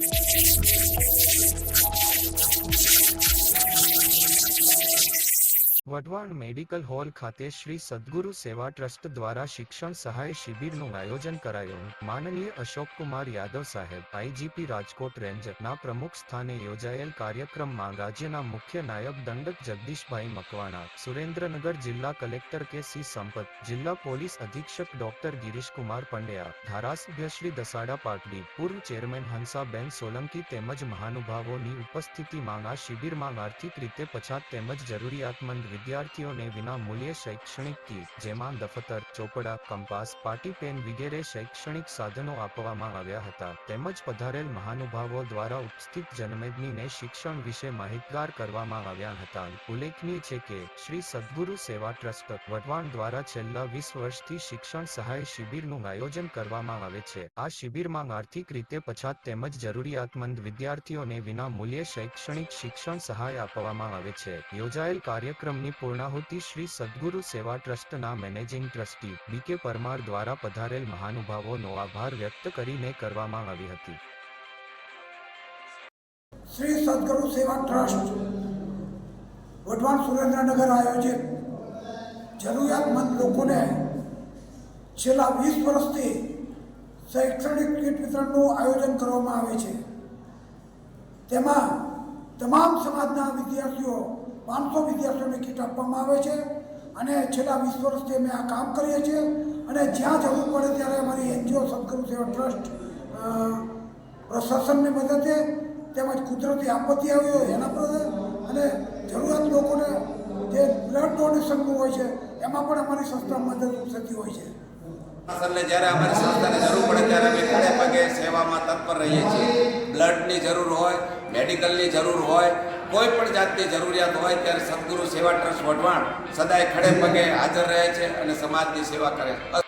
Thank you. Wadhwan medical hall ખાતે શ્રી સદગુરુ સેવા ટ્રસ્ટ દ્વારા શિક્ષણ સહાય શિબિરનું આયોજન કરાયું. માનનીય અશોકકુમાર યાદવ સાહેબ આઈજીપી રાજકોટ રેન્જના પ્રમુખ સ્થાને યોજાયેલ કાર્યક્રમમાં રાજ્યના મુખ્ય નાયબ દંડક જગદીશભાઈ મકવાણા, સુરેન્દ્રનગર જિલ્લા કલેક્ટર કે. સી. સંપત, જિલ્લા પોલીસ અધિક્ષક ડોક્ટર ગિરીશકુમાર પંડ્યા, ધારાસભ્ય શ્રી દસાડા પાટડી, પૂર્વ ચેરમેન હંસાબેન સોલંકી તેમજ મહાનુભાવોની ઉપસ્થિતિમાં આ શિબિરમાં આર્થિક રીતે પછાત તેમજ જરૂરિયાતમંદ વિદ્યાર્થીઓને વિના શૈક્ષણિક કીટ જેમાં દફતર, ચોપડા, કંપાસ પાટી પેન વગેરે શૈક્ષણિક સાધનો આપવામાં આવ્યા હતા, તેમજ પધારેલ મહાનુભાવો દ્વારા ઉપસ્થિત જનમેદનીને શિક્ષણ વિશે માહિતગાર કરવામાં આવ્યા હતા. ઉલ્લેખનીય છે કે, શ્રી સદગુરુ સેવા ટ્રસ્ટ, વઢવાણ દ્વારા છેલ્લા વીસ વર્ષથી શિક્ષણ સહાય શિબિરનું આયોજન કરવામાં આવે છે. આ શિબિરમાં આર્થિક રીતે પછાત તેમજ જરૂરિયાતમંદ વિદ્યાર્થીઓને વિના મૂલ્યે શૈક્ષણિક શિક્ષણ સહાય આપવામાં આવે છે. યોજાયેલ કાર્યક્રમની પૂર્ણાહુતિ શ્રી સદગુરુ સેવા ટ્રસ્ટના મેનેજિંગ ટ્રસ્ટી બી કે પરમાર દ્વારા પધારેલ મહાનુભાવોનો આભાર વ્યક્ત કરીને કરવામાં આવી હતી. શ્રી સદગુરુ સેવા ટ્રસ્ટ, વઢવાણ સુરેન્દ્રનગર આયોજિત જરૂરિયાતમંદ લોકોને છેલ્લા વીસ વર્ષથી શૈક્ષણિક કીટ વિતરણનું આયોજન કરવામાં આવે છે. તેમાં તમામ સમાજના વિદ્યાર્થીઓ પાંચસો વિદ્યાર્થીઓને કીટ આપવામાં આવે છે અને છેલ્લા વીસ વર્ષથી અમે આ કામ કરીએ છીએ. અને જ્યાં જવું પડે ત્યારે અમારી એનજીઓ, સદગુરુ સેવા ટ્રસ્ટ પ્રશાસનની મદદે તેમજ કુદરતી આપત્તિ આવી હોય એના પર અને જરૂરિયાત લોકોને જે બ્લડ ડોનેશનનું હોય છે, એમાં પણ અમારી સંસ્થા મદદ થતી હોય છે. શાસનને જ્યારે અમારી સંસ્થાને જરૂર પડે ત્યારે અમે ખડે પગે સેવામાં તત્પર રહીએ છીએ. બ્લડની જરૂર હોય, મેડિકલની જરૂર હોય કોઈ પણ જાતની જરૂરિયાત હોય ત્યારે સદગુરુ સેવા ટ્રસ્ટ વઢવાણ સદાય ખડે પગે હાજર રહે છે અને સમાજની સેવા કરે. છે